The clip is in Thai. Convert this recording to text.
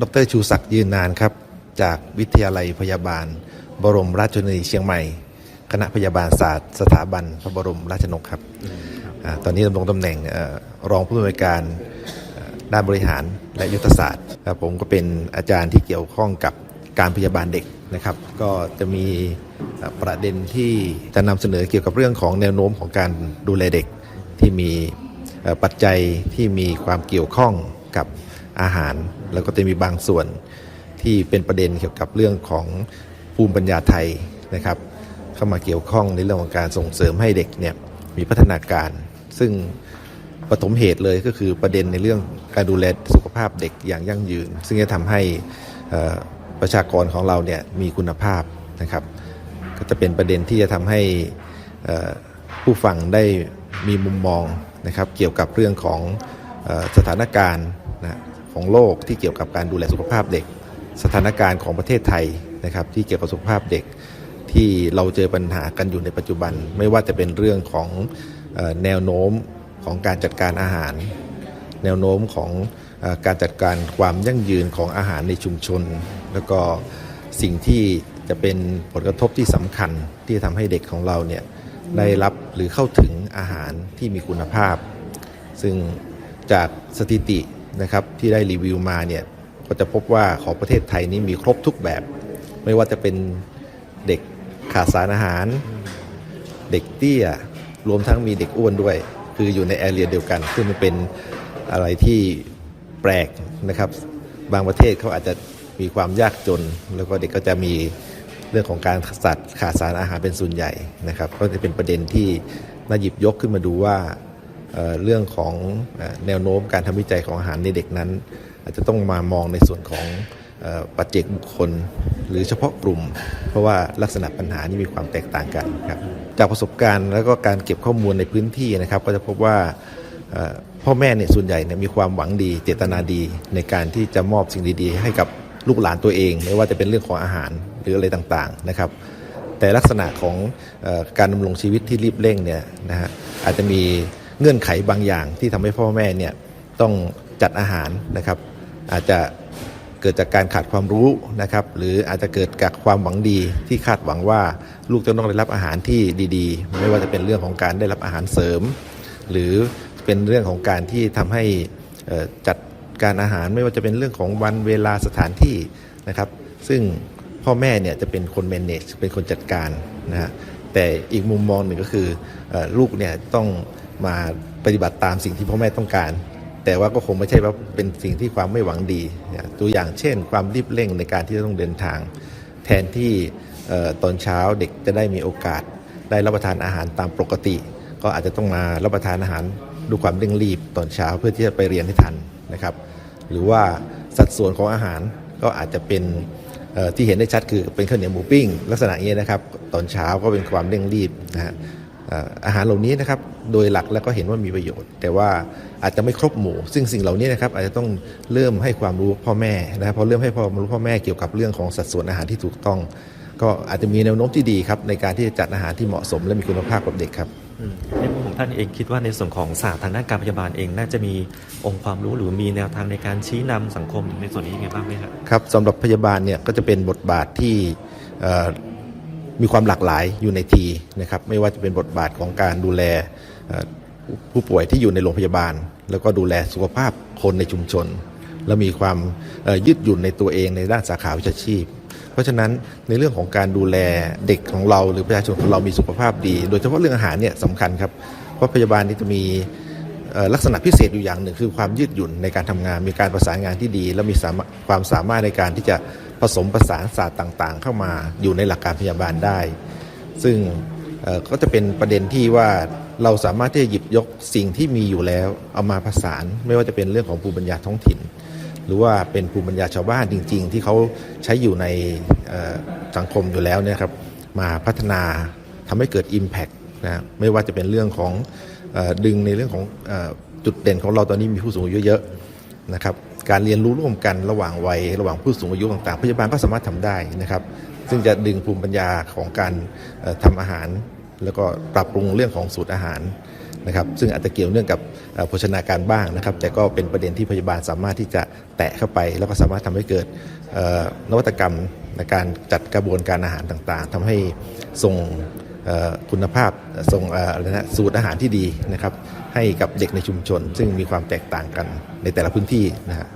ดรชูศักดิ์ยืนนานครับ จากวิทยาลัยพยาบาล บรมราชชนนีเชียงใหม่ คณะพยาบาลศาสตร์ สถาบันพระบรมราชนกครับอตอนนี้ดำรงตำแหน่งออรองผู้อำนวยการด้านบริหารและยุทธศาสตร์ครับผมก็เป็นอาจารย์ที่เกี่ยวข้องกับการพยาบาลเด็กนะครับ ก็จะมีประเด็นที่จะนำเสนอเกี่ยวกับเรื่องของแนวโน้มของการดูแลเด็กที่มีปัจจัยที่มีความเกี่ยวข้องกับ อาหาร แล้วก็จะมีบางส่วนที่เป็นประเด็นเกี่ยวกับเรื่องของภูมิปัญญาไทยนะครับ เข้ามาเกี่ยวข้องในเรื่องของการส่งเสริมให้เด็กเนี่ยมีพัฒนาการ ซึ่งปฐมเหตุเลยก็คือประเด็นในเรื่องการดูแลสุขภาพเด็กอย่างยั่งยืน ซึ่งจะทำให้ประชากรของเราเนี่ยมีคุณภาพนะครับ ก็จะเป็นประเด็นที่จะทำให้ผู้ฟังได้มีมุมมองนะครับ เกี่ยวกับเรื่องของออสถานการณ์นะ ของโลกที่เกี่ยวกับการดูแลสุขภาพเด็ก สถานการณ์ของประเทศไทยนะครับที่เกี่ยวกับสุขภาพเด็ก ที่เราเจอปัญหากันอยู่ในปัจจุบัน ไม่ว่าจะเป็นเรื่องของแนวโน้มของการจัดการอาหาร แนวโน้มของการจัดการความยั่งยืนของอาหารในชุมชน แล้วก็สิ่งที่จะเป็นผลกระทบที่สำคัญที่ทำให้เด็กของเราเนี่ยได้รับหรือเข้าถึงอาหารที่มีคุณภาพ ซึ่งจากสถิติ นะครับที่ได้รีวิวมาเนี่ยก็จะพบว่าของประเทศไทยนี้มีครบทุกแบบ ไม่ว่าจะเป็นเด็กขาดสารอาหาร เด็กเตี้ย รวมทั้งมีเด็กอ้วนด้วย คืออยู่ในแอเรียเดียวกัน ซึ่งมันเป็นอะไรที่แปลกนะครับ บางประเทศเขาอาจจะมีความยากจน แล้วก็เด็กก็จะมีเรื่องของการสัตว์ขาดสารอาหารเป็นส่วนใหญ่นะครับ ก็จะเป็นประเด็นที่น่าหยิบยกขึ้นมาดูว่า เรื่องของแนวโน้มการทำวิจัยของอาหารในเด็กนั้น อาจจะต้องมามองในส่วนของปัจเจกบุคคล หรือเฉพาะกลุ่ม เพราะว่าลักษณะปัญหานี่มีความแตกต่างกันครับจากประสบการณ์แล้วก็การเก็บข้อมูลในพื้นที่นะครับ ก็จะพบว่าพ่อแม่เนี่ยส่วนใหญ่เนี่ยมีความหวังดี เจตนาดีในการที่จะมอบสิ่งดีๆ ให้กับลูกหลานตัวเอง ไม่ว่าจะเป็นเรื่องของอาหารหรืออะไรต่างๆนะครับแต่ลักษณะของอการดำรงชีวิตที่รีบเร่งเนี่ยนะฮะอาจจะมี เงื่อนไขบางอย่างที่ทำให้พ่อแม่เนี่ยต้องจัดอาหารนะครับ อาจจะเกิดจากการขาดความรู้นะครับ หรืออาจจะเกิดจากความหวังดีที่คาดหวังว่าลูกจะต้องได้รับอาหารที่ดีๆ ไม่ว่าจะเป็นเรื่องของการได้รับอาหารเสริม หรือเป็นเรื่องของการที่ทำให้จัดการอาหารไม่ว่าจะเป็นเรื่องของวันเวลาสถานที่นะครับ ซึ่งพ่อแม่เนี่ยจะเป็นคน manage เป็นคนจัดการนะฮะแต่อีกมุมมองหนึ่งก็คือลูกเนี่ยต้อง มาปฏิบัติตามสิ่งที่พ่อแม่ต้องการ แต่ว่าก็คงไม่ใช่ว่าเป็นสิ่งที่ความไม่หวังดีตัวอย่างเช่น ความรีบเร่งในการที่จะต้องเดินทาง แทนที่ตอนเช้าเด็กจะได้มีโอกาส ได้รับประทานอาหารตามปกติ ก็อาจจะต้องมารับประทานอาหารด้วยความเร่งรีบตอนเช้าเพื่อที่จะไปเรียนให้ทันนะครับ หรือว่าสัดส่วนของอาหารก็อาจจะเป็นที่เห็นได้ชัดคือเป็นข้าวเหนียวหมูปิ้ง ลักษณะนี้นะครับ ตอนเช้าก็เป็นความเร่งรีบนะฮะ อ่ออาหารเหล่านี้นะครับโดยหลักแล้วก็เห็นว่ามีประโยชน์ แต่ว่าอาจจะไม่ครบหมู่ ซึ่งสิ่งเหล่านี้นะครับอาจจะต้องเริ่มให้ความรู้พ่อแม่นะครับพอเริ่มให้ความรู้พ่อแม่เกี่ยวกับเรื่องของสัดส่วนอาหารที่ถูกต้อง ก็อาจจะมีแนวโน้มที่ดีครับในการที่จะจัดอาหารที่เหมาะสม และมีคุณภาพกับเด็กครับอืมในมุมของท่านเองคิดว่าในส่วนของศาสตร์ทางด้านการพยาบาลเองน่าจะมีองค์ความรู้หรือมีแนวทางในการชี้นำสังคมในส่วนนี้ยังไงบ้างไหมครับครับสำหรับพยาบาลเนี่ยก็จะเป็นบทบาทที่เอ่อ มีความหลากหลายอยู่ในทีนะครับไม่ว่าจะเป็นบทบาทของการดูแลผู้ป่วยที่อยู่ในโรงพยาบาล แล้วก็ดูแลสุขภาพคนในชุมชน แล้วมีความยืดหยุ่นในตัวเองในด้านสาขาวิชาชีพ เพราะฉะนั้นในเรื่องของการดูแลเด็กของเราหรือประชาชนของเรามีสุขภาพดี โดยเฉพาะเรื่องอาหารเนี่ยสำคัญครับเพราะพยาบาลนี่จะมีลักษณะพิเศษอยู่อย่างหนึ่งคือความยืดหยุ่นในการทำงาน มีการประสานงานที่ดี และมีความสามารถในการที่จะ ผสมผสานศาสตร์ต่างๆ เข้ามาอยู่ในหลักการพยาบาลได้ ซึ่งก็จะเป็นประเด็นที่ว่าเราสามารถที่จะหยิบยกสิ่งที่มีอยู่แล้ว เอามาผสานไม่ว่าจะเป็นเรื่องของภูมิปัญญาท้องถิ่น หรือว่าเป็นภูมิปัญญาชาวบ้านจริง ๆ ที่เขาใช้อยู่ในสังคมอยู่แล้วเนี่ยครับมาพัฒนาทำให้เกิด Impact นะไม่ว่าจะเป็นเรื่องของอดึงในเรื่องของอจุดเด่นของเราตอนนี้มีผู้สูงอายุเยอะนะครับ การเรียนรู้ร่วมกันระหว่างวัยระหว่างผู้สูงอายุต่างๆพยาบาลก็สามารถทำได้นะครับ ซึ่งจะดึงภูมิปัญญาของการเอ่อทำอาหาร แล้วก็ปรับปรุงเรื่องของสูตรอาหารนะครับ ซึ่งอาจจะเกี่ยวเนื่องกับโภชนาการบ้างนะครับ แต่ก็เป็นประเด็นที่พยาบาลสามารถที่จะแตะเข้าไป แล้วก็สามารถทำให้เกิดนวัตกรรมในการจัดกระบวนการอาหารต่างๆทำให้ส่งคุณภาพส่งอะไรนะสูตรอาหารที่ดีนะครับ ให้กับเด็กในชุมชน ซึ่งมีความแตกต่างกันในแต่ละพื้นที่นะฮะ